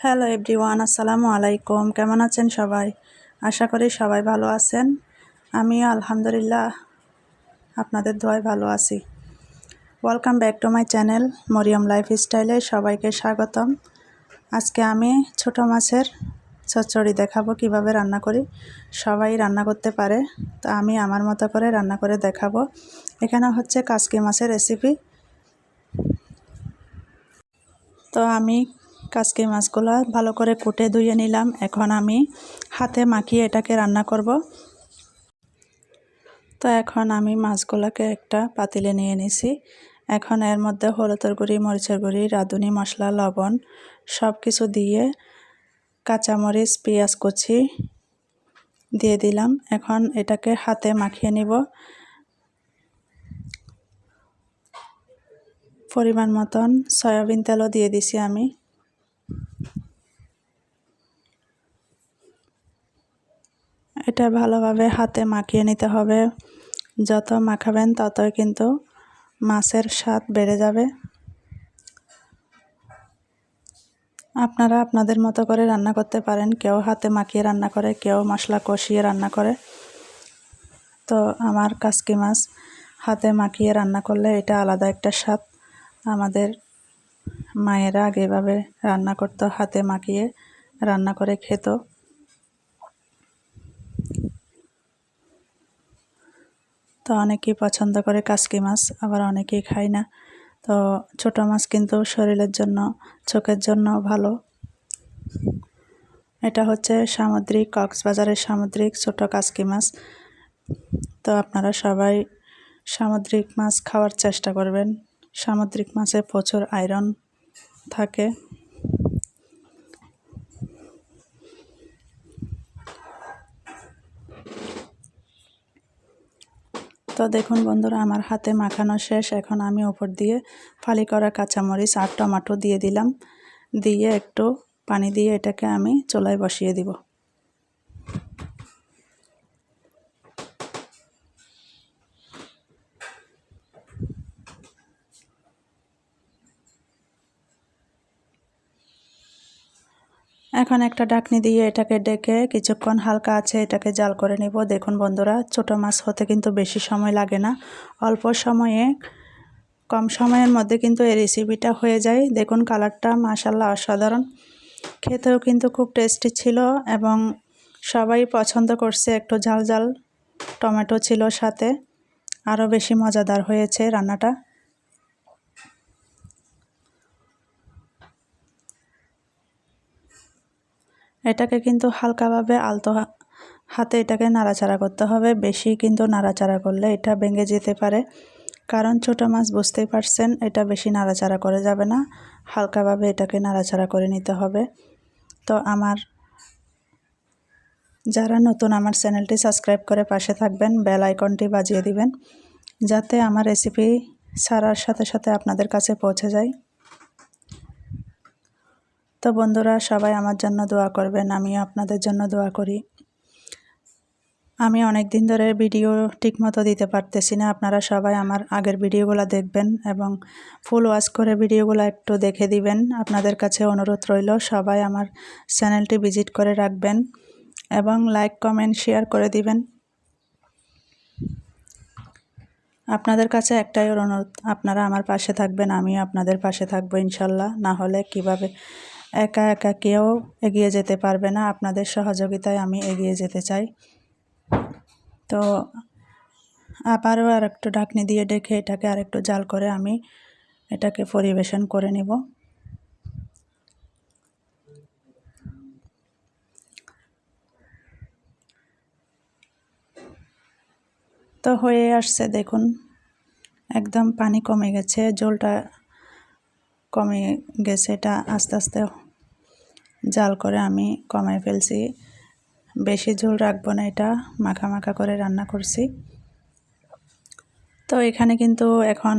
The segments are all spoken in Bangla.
হ্যালো এভরিওয়ান, আসসালামু আলাইকুম। কেমন আছেন সবাই? আশা করি সবাই ভালো আছেন। আমিও আলহামদুলিল্লাহ আপনাদের দোয়ায় ভালো আছি। Welcome back to my channel Mariyam life স্টাইলে সবাইকে স্বাগতম। আজকে আমি ছোট মাছের চচ্চড়ি দেখাবো, কীভাবে রান্না করি। সবাই রান্না করতে পারে, তো আমি আমার মতো করে রান্না করে দেখাবো। এখানে হচ্ছে কাসকি মাছের রেসিপি তো আমি কাসকি মাছগুলো ভালো করে কুটে ধুয়ে নিলাম। এখন আমি হাতে মাখিয়ে এটাকে রান্না করব। তো এখন আমি মাছগুলোকে একটা পাতিলে নিয়ে নিছি। এখন এর মধ্যে হলুদের গুঁড়ি, মরিচের গুঁড়ি, রাঁধুনি মশলা, লবণ সব কিছু দিয়ে কাঁচামরিচ, পেঁয়াজ কুচি দিয়ে দিলাম। এখন এটাকে হাতে মাখিয়ে নিব। পরিমাণ মতন সয়াবিন তেলও দিয়ে দিছি আমি। এটা ভালোভাবে হাতে মাখিয়ে নিতে হবে। যত মাখাবেন ততই কিন্তু মাছের স্বাদ বেড়ে যাবে। আপনারা আপনাদের মতো করে রান্না করতে পারেন। কেউ হাতে মাখিয়ে রান্না করে, কেউ মশলা কষিয়ে রান্না করে। তো আমার কাসকি মাছ হাতে মাখিয়ে রান্না করলে এটা আলাদা একটা স্বাদ। আমাদের মায়েরা আগে এভাবে রান্না করতো, হাতে মাখিয়ে রান্না করে খেত। তো অনেকেই পছন্দ করে কাসকি মাছ, আবার অনেকেই খায় না। তো ছোট মাছ কিন্তু শরীরের জন্য, চোখের জন্য ভালো। এটা হচ্ছে সামুদ্রিক, কক্সবাজারের সামুদ্রিক ছোট কাসকি মাছ। তো আপনারা সবাই সামুদ্রিক মাছ খাওয়ার চেষ্টা করবেন। সামুদ্রিক মাছে প্রচুর আয়রন থাকে। তো দেখুন বন্ধুরা, আমার হাতে মাখানো শেষ। এখন আমি ওপর দিয়ে ফালি করা কাঁচামরিচ আর টমাটো দিয়ে দিলাম। দিয়ে একটু পানি দিয়ে এটাকে আমি চোলায় বসিয়ে দিব। এখন একটা ডাকনি দিয়ে এটাকে ডেকে কিছুক্ষণ হালকা আছে এটাকে জাল করে নিব। দেখুন বন্ধুরা, ছোট মাছ হতে কিন্তু বেশি সময় লাগে না। অল্প সময়ে, কম সময়ের মধ্যে কিন্তু এই রেসিপিটা হয়ে যায়। দেখুন কালারটা মাশাল্লাহ অসাধারণ। খেতেও কিন্তু খুব টেস্টি ছিল এবং সবাই পছন্দ করছে একটু ঝাল ঝাল। টমেটো ছিল সাথে। আরও বেশি মজাদার হয়েছে রান্নাটা। এটাকে কিন্তু হালকাভাবে আলতো হাতে এটাকে নাড়াচাড়া করতে হবে। বেশি কিন্তু নাড়াচাড়া করলে এটা ভেঙে যেতে পারে। কারণ ছোট মাছ বুঝতেই পারছেন, এটা বেশি নাড়াচাড়া করে যাবে না। হালকাভাবে এটাকে নাড়াচাড়া করে নিতে হবে। তো আমার যারা নতুন আমার চ্যানেলটি সাবস্ক্রাইব করে পাশে থাকবেন, বেল আইকনটি বাজিয়ে দিবেন, যাতে আমার রেসিপি ছাড়ার সাথে সাথে আপনাদের কাছে পৌঁছে যায়। তো বন্ধুরা, সবাই আমার জন্য দোয়া করবেন, আমিও আপনাদের জন্য দোয়া করি। আমি অনেক দিন ধরে ভিডিও ঠিকমতো দিতে পারতেছি না, আপনারা সবাই আমার আগের ভিডিওগুলো দেখবেন এবং ফুল ওয়াশ করে ভিডিওগুলো একটু দেখে দিবেন। আপনাদের কাছে অনুরোধ রইল, সবাই আমার চ্যানেলটি ভিজিট করে রাখবেন এবং লাইক কমেন্ট শেয়ার করে দিবেন। আপনাদের কাছে একটাই অনুরোধ, আপনারা আমার পাশে থাকবেন, আমিও আপনাদের পাশে থাকব ইনশাল্লাহ, না হলে কীভাবে একা একা কেউ এগিয়ে যেতে পারবে না। আপনাদের সহযোগিতায় আমি এগিয়ে যেতে চাই। তো আবারও আর একটু ঢাকনি দিয়ে ডেকে এটাকে আর একটু জাল করে আমি এটাকে পরিবেশন করে নিব। তো হয়ে আসছে, দেখুন, একদম পানি কমে গেছে, জলটা কমে গেছে, এটা আস্তে আস্তে জাল করে আমি কমাই ফেলছি। বেশি ঝোল রাখব না, এটা মাখা মাখা করে রান্না করছি। তো এখানে কিন্তু এখন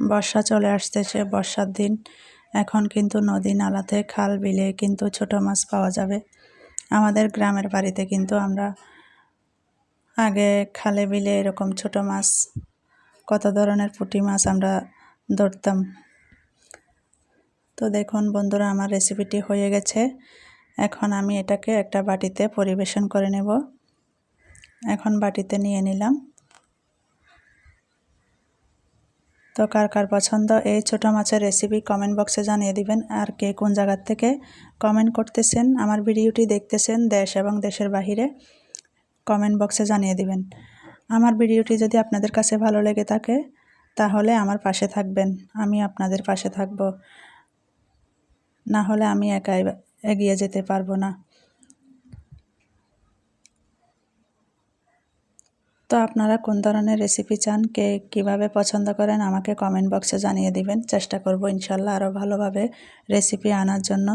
বর্ষা চলে আসতেছে, বর্ষার দিন। এখন কিন্তু নদী নালাতে খাল বিলে কিন্তু ছোট মাছ পাওয়া যাবে। আমাদের গ্রামের বাড়িতে কিন্তু আমরা আগে খালে বিলে এরকম ছোট মাছ, কত ধরনের পুঁটি মাছ আমরা ধরতাম। তো দেখুন বন্ধুরা, আমার রেসিপিটি হয়ে গেছে। এখন আমি এটাকে একটা বাটিতে পরিবেশন করে নেব। এখন বাটিতে নিয়ে নিলাম। তো কার কার পছন্দ এই ছোটো মাছের রেসিপি কমেন্ট বক্সে জানিয়ে দিবেন। আর কে কোন জায়গার থেকে কমেন্ট করতেছেন, আমার ভিডিওটি দেখতেছেন দেশ এবং দেশের বাহিরে কমেন্ট বক্সে জানিয়ে দিবেন। আমার ভিডিওটি যদি আপনাদের কাছে ভালো লেগে থাকে, তাহলে আমার পাশে থাকবেন। আমি আপনাদের পাশে থাকব। না হলে আমি একাই এগিয়ে যেতে পারব না। তো আপনারা কোন ধরনের রেসিপি চান, কে কীভাবে পছন্দ করেন, আমাকে কমেন্ট বক্সে জানিয়ে দিবেন। চেষ্টা করব ইনশাল্লাহ আরও ভালোভাবে রেসিপি আনার জন্য।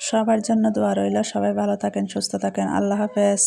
সবার জন্য দোয়া রইল। সবাই ভালো থাকেন, সুস্থ থাকেন। আল্লাহ হাফেজ।